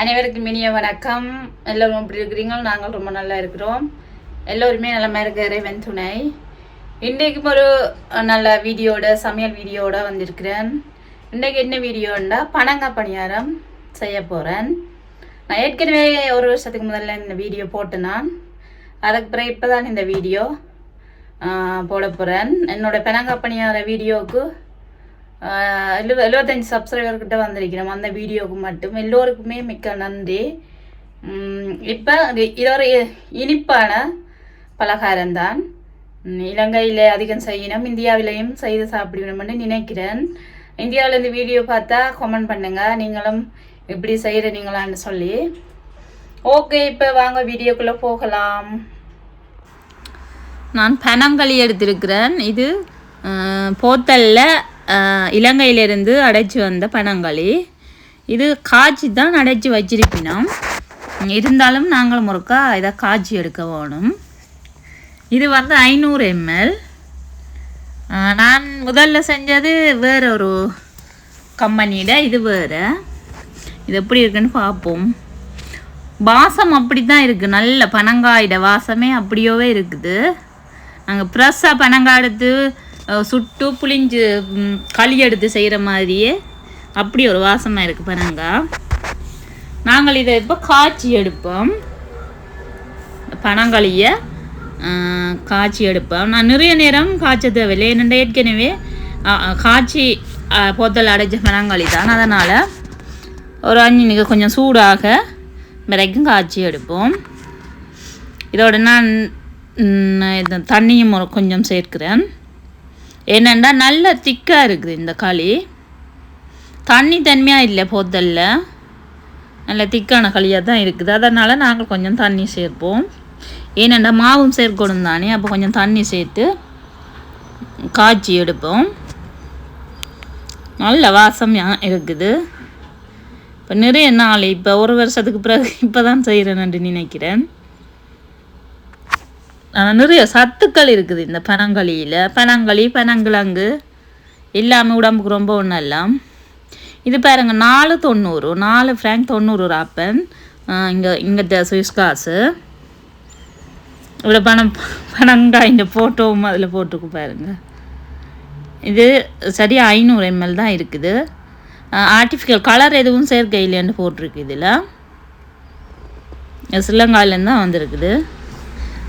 அனைவருக்கும் இனிய வணக்கம். எல்லோரும் எப்படி இருக்கிறீங்க? நாங்கள் ரொம்ப நல்லா இருக்கிறோம். எல்லோருமே நல்லமாக இருக்க இறைவன் துணை. இன்றைக்கும் ஒரு நல்ல வீடியோட சமையல் வீடியோட வந்திருக்கிறேன். இன்றைக்கு என்ன வீடியோண்டா பனங்காய் பணியாரம் செய்ய போகிறேன் நான் ஏற்கனவே ஒரு வருஷத்துக்கு முதல்ல இந்த வீடியோ போட்டேன் நான். அதுக்கு பிறகு இப்போ தான் இந்த வீடியோ போட போகிறேன் என்னோட பனங்காய் பணியார வீடியோவுக்கு ஆஹ் எழுப எழுபத்தஞ்சி சப்ஸ்கிரைபர்கிட்ட வந்திருக்கிறோம் அந்த வீடியோவுக்கு மட்டும் எல்லோருக்குமே மிக்க நன்றி இப்போ இது ஒரு இனிப்பான பலகாரம்தான் தான் இலங்கையில் அதிகம் செய்யணும் இந்தியாவிலையும் செய்து சாப்பிடணும்னு நினைக்கிறேன் இந்தியாவில் இந்த வீடியோ பார்த்தா கமெண்ட் பண்ணுங்கள் நீங்களும் இப்படி செய்கிறீங்களான்னு சொல்லி ஓகே இப்போ வாங்க வீடியோக்குள்ளே போகலாம் நான் பனங்களி எடுத்திருக்கிறேன் இது போத்தலில் இலங்கையிலிருந்து அடைச்சி வந்த பனங்களி. இது காய்ச்சி தான் அடைச்சி வச்சிருப்பினோம். இருந்தாலும் நாங்கள் முறுக்கா இதை காய்ச்சி எடுக்க வேணும். இது வந்து ஐநூறு எம்எல். நான் முதல்ல செஞ்சது வேற ஒரு கம்பெனியில் இது வேறு. இது எப்படி இருக்குன்னு பார்ப்போம். வாசம் அப்படி தான் இருக்குது நல்ல பனங்காயோட வாசமே அப்படியோவே இருக்குது. நாங்கள் ஃப்ரெஷ்ஷாக பனங்காய் எடுத்து சுட்டு புளிஞ்சு களி எடுத்து செய்கிற மாதிரியே அப்படி ஒரு வாசமாக இருக்குது பாருங்க. நாங்கள் இதை இப்போ காய்ச்சி எடுப்போம். பனங்களியை காய்ச்சி எடுப்போம். நான் நிறைய நேரம் காய்ச்ச தேவையில்லை. என்னென்ன ஏற்கனவே காய்ச்சி போத்தல் அடைச்ச பனங்களி தான். அதனால் ஒரு அஞ்சு நிமிஷம் கொஞ்சம் சூடாக வரைக்கும் காய்ச்சி எடுப்போம். இதோட நான் தண்ணியும் கொஞ்சம் சேர்க்கிறேன். ஏனெண்டா நல்ல திக்காக இருக்குது இந்த களி? தண்ணி தன்மையாக இல்லை போத்தல்ல. நல்ல திக்கான களியாக தான் இருக்குது. அதனால் நாங்கள் கொஞ்சம் தண்ணி சேர்ப்போம். ஏனெண்டா மாவும் சேர்க்கணும் தானே? அப்போ கொஞ்சம் தண்ணி சேர்த்து காய்ச்சி எடுப்போம். நல்ல வாசமாக இருக்குது. இப்போ நிறைய நாள் இப்போ ஒரு வருஷத்துக்கு பிறகு இப்போ தான் செய்கிறேன்னு நினைக்கிறேன். நிறைய சத்துக்கள் இருக்குது இந்த பனங்களியில் பனங்களி பனங்கிழங்கு எல்லாமே உடம்புக்கு ரொம்ப ஒன்றும் எல்லாம் இது பாருங்க நாலு தொண்ணூறு நாலு ஃப்ராங்க் தொண்ணூறு ராப்பன். இங்கே இங்கே சுவிஸ் காசு. இவ்வளோ பணம் பனங்காய் ஃபோட்டோவும் அதில் போட்டுக்கு பாருங்க. இது சரியாக ஐநூறு எம்எல் தான் இருக்குது. ஆர்டிஃபிஷியல் கலர் எதுவும் சேர்க்கை இல்லைன்னு போட்டிருக்கு இதில். ஸ்ரீலங்காலேருந்து தான் வந்திருக்குது.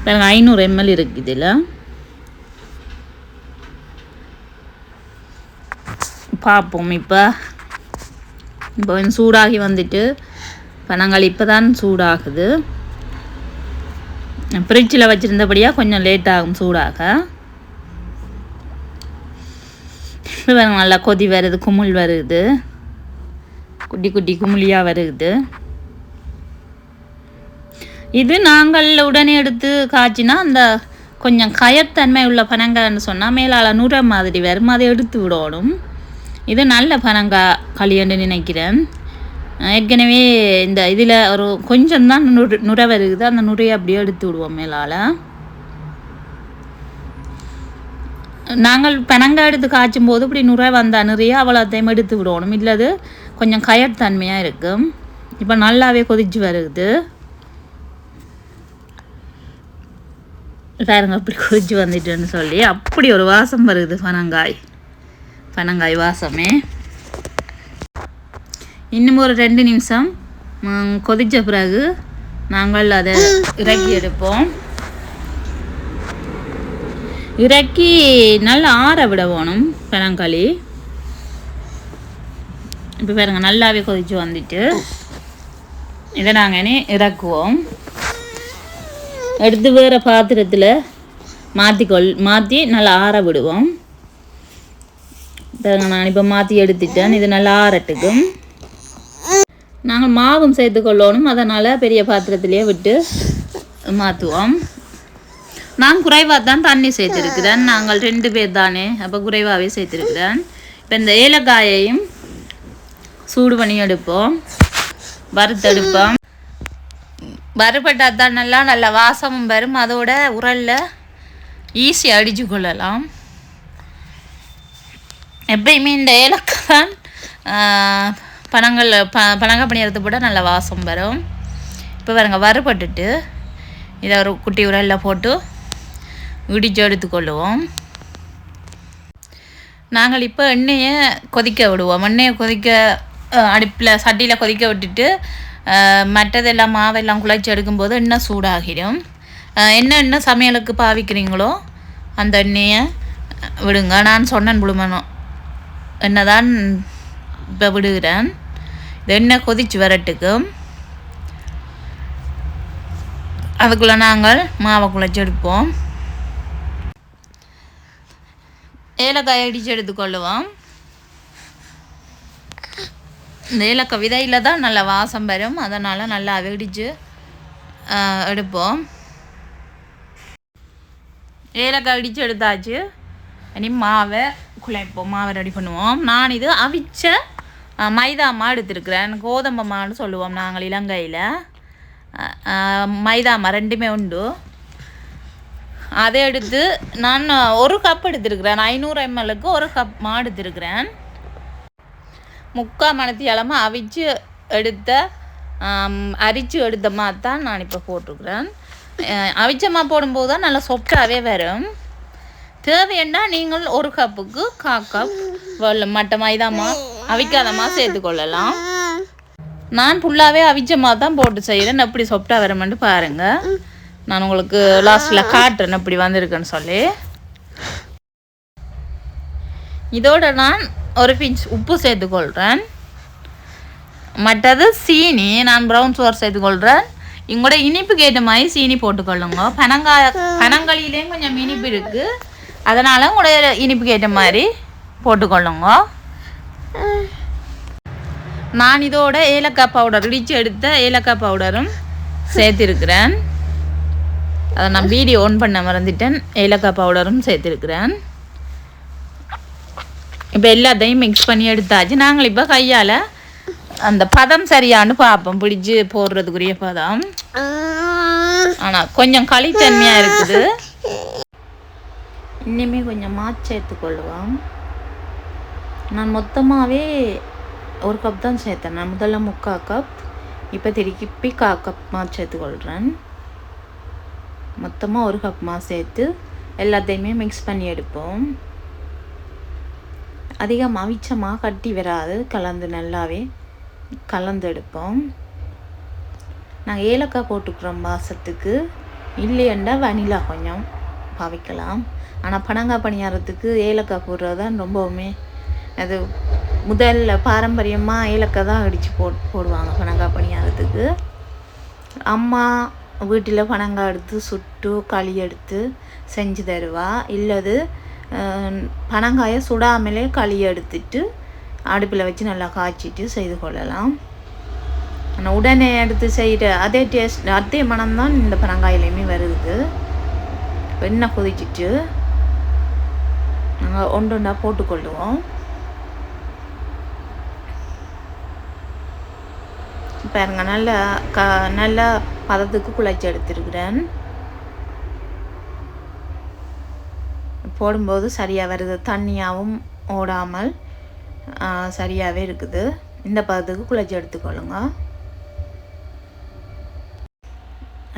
பாருங்க ஐநூறு எம்எல் இருக்குது இதில். பார்ப்போம் இப்போ. இப்போ கொஞ்சம் சூடாகி வந்துட்டு பனங்கள் இப்போ தான் சூடாகுது. ஃப்ரிட்ஜில் வச்சுருந்தபடியாக கொஞ்சம் லேட் ஆகும் சூடாக. இப்போ நல்லா கொதி வருது குமுள் வருது. குட்டி குட்டி குமுளியாக வருது. இது நாங்கள் உடனே எடுத்து காய்ச்சினா அந்த கொஞ்சம் கயத்தன்மை உள்ள பனங்காய்ன்னு சொன்னால் மேலால் நுர மாதிரி வரும் அதை எடுத்து விடணும். இது நல்ல பனங்காய் களியன்னு நினைக்கிறேன். ஏற்கனவே இந்த இதில் ஒரு கொஞ்சம் தான் நுர நுர வருகுது அந்த நுரையை அப்படியே எடுத்து விடுவோம் மேலால் நாங்கள் பனங்காய் எடுத்து காய்ச்சும் போது இப்படி நுரை வந்தால் நிறைய அவ்வளோத்தையும் எடுத்து விடணும். இல்லது கொஞ்சம் கயத்தன்மையாக இருக்கும். இப்போ நல்லாவே கொதிச்சு வருது. பாருங்க அப்படி கொதிச்சு வந்துட்டுன்னு சொல்லி அப்படி ஒரு வாசம் வருது பனங்காய். பனங்காய் வாசமே. இன்னும் ஒரு ரெண்டு நிமிஷம். கொதித்த கொதிச்ச பிறகு நாங்கள் அதை இறக்கி எடுப்போம். இறக்கி நல்லா ஆற விட வேணும் பனங்களி. இப்போ பாருங்க நல்லாவே கொதிச்சு வந்துட்டு இதை நாங்கள் இனி இறக்குவோம். எடுத்து வேறு பாத்திரத்தில் மாற்றிக்கொள் மாற்றி நல்லா ஆற விடுவோம். நான் இப்போ மாற்றி எடுத்துட்டேன். இது நல்லா ஆறட்டுக்கும் நாங்கள் மாவும் சேர்த்து கொள்ளணும். அதனால் பெரிய பாத்திரத்திலே விட்டு மாற்றுவோம் நான் குறைவாக தான் தண்ணி சேர்த்துருக்கிறேன். நாங்கள் ரெண்டு பேர் தானே. அப்போ குறைவாகவே சேர்த்துருக்கிறேன். இப்போ இந்த ஏலக்காயையும் சூடு பண்ணி எடுப்போம். வறுத்தெடுப்போம். வறுபட்டால் தான் நல்லா நல்ல வாசமும் வரும். அதோட உரலில் ஈஸியாக அடிச்சு கொள்ளலாம். எப்பயுமே இந்த ஏலக்காய் பனங்கள் ப பணங்காய் பணியறது கூட நல்ல வாசம் வரும். இப்போ பாருங்க வறுபட்டுட்டு இதை ஒரு குட்டி உரலில் போட்டு இடிச்சு எடுத்துக்கொள்ளுவோம் நாங்கள் இப்போ எண்ணெயை கொதிக்க விடுவோம். எண்ணெயை கொதிக்க அடுப்பில் சட்டியில் கொதிக்க விட்டுட்டு மற்றதெல்லாம் மாவெல்லாம் குழைச்சி எடுக்கும்போது எண்ணெய் சூடாகிடும். என்ன என்ன எண்ணெய் சமையலுக்கு பாவிக்கிறீங்களோ அந்த எண்ணெயை விடுங்க. நான் சொன்னேன் புழுமனும் எண்ணெய் தான் இப்போ விடுகிறேன். இது எண்ணெய் கொதிச்சு வரட்டுக்கும் அதுக்குள்ளே நாங்கள் மாவை குழைச்சி எடுப்போம். ஏலக்காய் அடித்து எடுத்துக்கொள்ளுவோம். இந்த ஏலக்காய் விதையில் தான் நல்ல வாசம் வரும். அதனால் நல்லா வெடிச்சு எடுப்போம். ஏலக்காய் இடித்து எடுத்தாச்சு. இனி மாவை குழைப்போம். மாவை ரெடி பண்ணுவோம். நான் இது அவிச்ச மைதா மா எடுத்துருக்குறேன். கோதம்பை மான்னு சொல்லுவோம் நாங்கள் இலங்கையில். மைதா மா ரெண்டுமே உண்டு. அதை எடுத்து நான் ஒரு கப் எடுத்திருக்கிறேன். ஐநூறு எம்எல்லுக்கு ஒரு கப் மா எடுத்திருக்கிறேன். முக்கால் மணத்தி அவிச்சு எடுத்த அரிச்சு எடுத்த மாதிரி தான் நான் இப்போ போட்டிருக்கிறேன். அவிச்சமாக போடும்போது தான் நல்லா சொப்டாகவே வரும். தேவைன்னா நீங்கள் ஒரு கப்புக்கு கா கப் வெள்ளம் மட்ட மைதாமா அவிக்காதமா சேர்த்துக்கொள்ளலாம் நான் ஃபுல்லாகவே அவிச்சமாக தான் போட்டு செய்கிறேன் எப்படி சொப்டா வரமென்ட்டு பாருங்கள் நான் உங்களுக்கு லாஸ்ட்டில் காட்டுறேன் எப்படி வந்திருக்குன்னு சொல்லி. இதோட நான் ஒரு பிஞ்ச் உப்பு சேர்த்துக்கொள்கிறேன் மற்றது சீனி நான் ப்ரௌன் சுகர் சேர்த்துக்கொள்கிறேன் இங்கூட இனிப்புக்கு ஏற்ற மாதிரி சீனி போட்டுக்கொள்ளுங்க. பனங்காய பனங்களிலேயும் கொஞ்சம் இனிப்பு இருக்குது அதனால் கூட இனிப்புக்கு ஏற்ற மாதிரி போட்டுக்கொள்ளுங்க. நான் இதோட ஏலக்காய் பவுடர் இடித்து எடுத்த ஏலக்காய் பவுடரும் சேர்த்திருக்கிறேன். அதை நான் வீடியோ ஆன் பண்ண மறந்துட்டேன். ஏலக்காய் பவுடரும் சேர்த்துருக்குறேன். இப்போ எல்லாத்தையும் மிக்ஸ் பண்ணி எடுத்தாச்சு. நாங்கள் இப்போ கையால் அந்த பதம் சரியான்னு பார்ப்போம். பிடிச்சி போடுறதுக்குரிய பதம். ஆனால் கொஞ்சம் களித்தன்மையாக இருக்குது. இன்னுமே கொஞ்சம் மாச்சு சேர்த்துக்கொள்ளுவோம் நான் மொத்தமாகவே ஒரு கப் தான் சேர்த்தேன். நான் முதல்ல முக்கா கப் இப்போ திருப்பி கா கப் மாச்சு சேர்த்துக்கொள்கிறேன் மொத்தமாக ஒரு கப் மா சேர்த்து எல்லாத்தையுமே மிக்ஸ் பண்ணி எடுப்போம். அதிகம் அவிச்சமாக கட்டி வராது. கலந்து நல்லாவே கலந்து எடுப்போம் நாங்கள் ஏலக்காய் போட்டுக்கிறோம் வாசத்துக்கு. இல்லையண்டா வனிலா கொஞ்சம் பாவிக்கலாம். ஆனால் பனங்காய் பணியாரத்துக்கு ஏலக்காய் போடுறது தான் ரொம்பவுமே அது முதல்ல பாரம்பரியமாக ஏலக்காய் தான் அடித்து போட் போடுவாங்க பனங்காய் பணியாரத்துக்கு. அம்மா வீட்டில் பனங்காய் எடுத்து சுட்டு களி எடுத்து செஞ்சு தருவா. இல்லது பனங்காயை சுடாமலே களி எடுத்துட்டு அடுப்பில் வச்சு நல்லா காய்ச்சிட்டு செய்து கொள்ளலாம் ஆனால் உடனே எடுத்து செய்கிற அதே டேஸ்ட் அதே மனம்தான் இந்த பனங்காயிலையுமே வருது வெண்ணெய் கொதிச்சிட்டு நாங்கள் ஒன்று ஒன்றா போட்டுக்கொள்ளுவோம் பாருங்க நல்லா க நல்லா பதத்துக்கு குழைச்சி எடுத்துருக்கிறேன் போடும்போது சரியாக வருது. தண்ணியாகவும் ஓடாமல் சரியாகவே இருக்குது. இந்த பதத்துக்கு குழச்சி எடுத்துக்கொள்ளுங்க.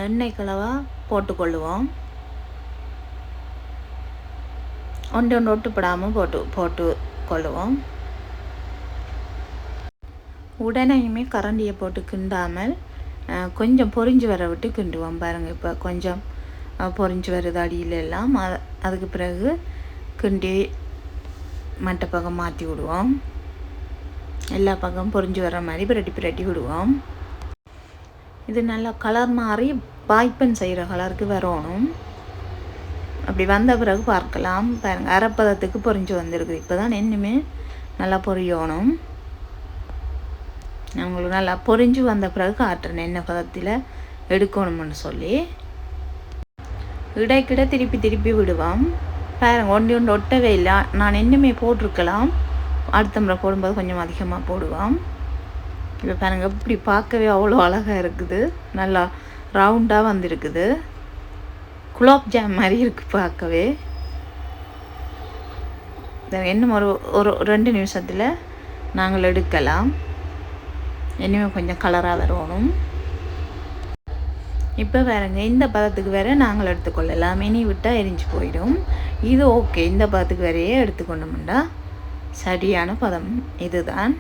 எண்ணெய் கலவா போட்டுக்கொள்ளுவோம். ஒன்று ஒன்று ஒட்டுப்படாமல் போட்டு போட்டு கொள்ளுவோம். உடனேயுமே கரண்டியை போட்டு கிண்டாமல் கொஞ்சம் பொறிஞ்சு வர விட்டு கிண்டுவோம். பாருங்கள் இப்போ கொஞ்சம் பொறிஞ்சு பொரிஞ்சு வருது அடியில் எல்லாம் அதுக்கு பிறகு கிண்டி மற்ற பக்கம் மாற்றி விடுவோம். எல்லா பக்கம் பொரிஞ்சு வர மாதிரி பிரட்டி பிரட்டி விடுவோம். இது நல்லா கலர் மாறி பாய்ப்பன் செய்கிற கலருக்கு வரணும். அப்படி வந்த பிறகு பார்க்கலாம். பாருங்க அரைப்பதத்துக்கு பொரிஞ்சு வந்திருக்கு இப்போ தான் இன்னுமே நல்லா பொரியணும் உங்களுக்கு நல்லா பொரிஞ்சு வந்த பிறகு காட்டுறேன் என்ன பதத்தில் எடுக்கணும்னு சொல்லி இடைக்கிட திருப்பி திருப்பி விடுவோம். பாருங்க ஒன்று ஒன்று ஒட்டவே இல்லை. நான் இன்னுமே போட்டிருக்கலாம். அடுத்த முறை போடும்போது கொஞ்சம் அதிகமாக போடுவோம். இப்போ பாருங்க இப்படி பார்க்கவே அவ்வளோ அழகாக இருக்குது. நல்லா ரவுண்டாக வந்திருக்குது. குலாப் ஜாம் மாதிரி இருக்குது பார்க்கவே. இன்னும் ஒரு ஒரு ரெண்டு நிமிஷத்தில் நாங்கள் எடுக்கலாம். இனிமேல் கொஞ்சம் கலராக வரணும் இப்போ வேறங்க இந்த பதத்துக்கு வேறு நாங்கள் எடுத்துக்கொள்ளலாம். மினி விட்டால் எரிஞ்சு போயிடும். இது ஓகே இந்த பதத்துக்கு வேறையே எடுத்துக்கொண்டோம்டா. சரியான பதம் இதுதான்.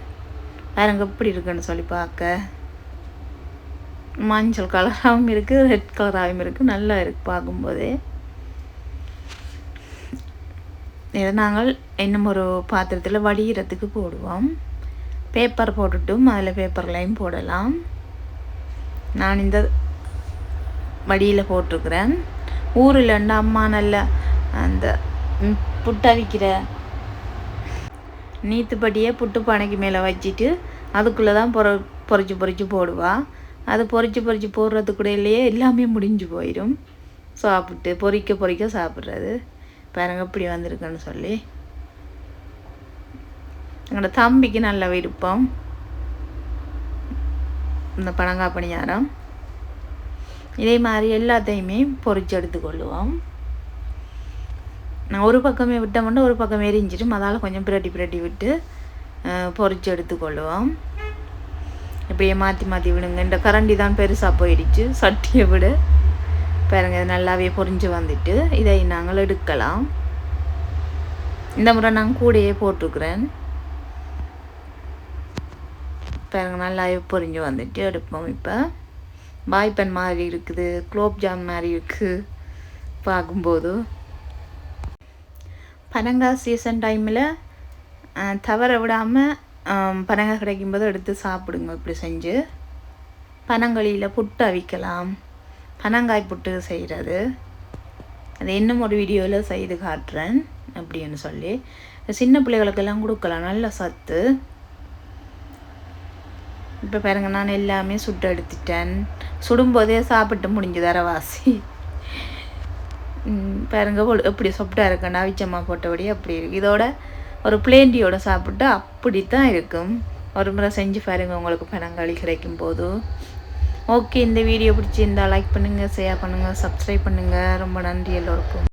வேறங்க எப்படி இருக்குன்னு சொல்லி பார்க்க. மஞ்சள் கலராகவும் இருக்குது ரெட் கலராகவும் இருக்குது நல்லா இருக்குது பார்க்கும்போது. இதை நாங்கள் இன்னும் ஒரு பாத்திரத்தில் வடிகிறதுக்கு போடுவோம். பேப்பர் போட்டுட்டும் அதில் பேப்பர்லையும் போடலாம். நான் இந்த வடியில் போட்டிருக்கிறேன். ஊரில் இருந்து அம்மா நல்ல அந்த ம், புட்டவிக்கிற நீத்துப்படியே புட்டு பானைக்கு மேலே வச்சுட்டு அதுக்குள்ளே தான் பொற பொறிச்சு பொறிச்சு போடுவா. அது பொறிச்சு பொறிச்சு போடுறதுக்குள்ளேயே எல்லாமே முடிஞ்சு போயிடும் சாப்பிட்டு பொறிக்க பொறிக்க சாப்பிட்றது. பாருங்க இப்படி வந்திருக்குன்னு சொல்லி. எங்களோட தம்பிக்கு நல்ல விருப்பம். இந்த பனங்காய் பணியாரம் இதே மாதிரி எல்லாத்தையுமே பொறிச்சு எடுத்துக்கொள்ளுவோம். நான் ஒரு பக்கமே விட்டோம்னா ஒரு பக்கம் எரிஞ்சிட்டு அதால் கொஞ்சம் பிரட்டி பிரட்டி விட்டு பொறிச்சு எடுத்துக்கொள்ளுவோம். இப்படியே மாற்றி மாற்றி விடுங்க. இந்த கரண்டி தான் பெருசாக போயிடுச்சு. சட்டியை விட. பாருங்க இது நல்லாவே பொரிஞ்சு வந்துட்டு இதை நாங்கள் எடுக்கலாம். இந்த முறை நான் கூடையே போட்டிருக்கிறேன் பாருங்க நல்லாவே பொரிஞ்சு வந்துட்டு எடுப்போம் இப்போ. பாய்பன் மாதிரி இருக்குது குலோப் ஜாம் மாதிரி இருக்குது பார்க்கும்போது. பனங்காய் சீசன் டைமில் தவற விடாமல் பனங்காய் கிடைக்கும்போது எடுத்து சாப்பிடுங்க இப்படி செஞ்சு. பனங்களியில் புட்டு அவிக்கலாம். பனங்காய் புட்டு செய்கிறது அது இன்னும் ஒரு வீடியோவில் செய்து காட்டுறேன் அப்படின்னு சொல்லி. சின்ன பிள்ளைகளுக்கெல்லாம் கொடுக்கலாம் நல்ல சத்து. இப்போ பாருங்க நான் எல்லாமே சுட்டு எடுத்துட்டேன் சுடும்போதே சாப்பிட்டு முடிஞ்சு தரவாசி பாருங்க ஒரு- எப்படி சொப்டா இருக்குன்னா விச்சம்மா போட்டபடி அப்படி இருக்கு. இதோட ஒரு பிளேண்டியோட சாப்பிட்டு அப்படி தான் இருக்கும். ஒரு முறை செஞ்சு பாருங்க உங்களுக்கு பனங்காளி கிடைக்கும் போது. ஓகே இந்த வீடியோ பிடிச்சிருந்தா லைக் பண்ணுங்கள் ஷேர் பண்ணுங்கள் சப்ஸ்கிரைப் பண்ணுங்கள் ரொம்ப நன்றி எல்லோருக்கும்.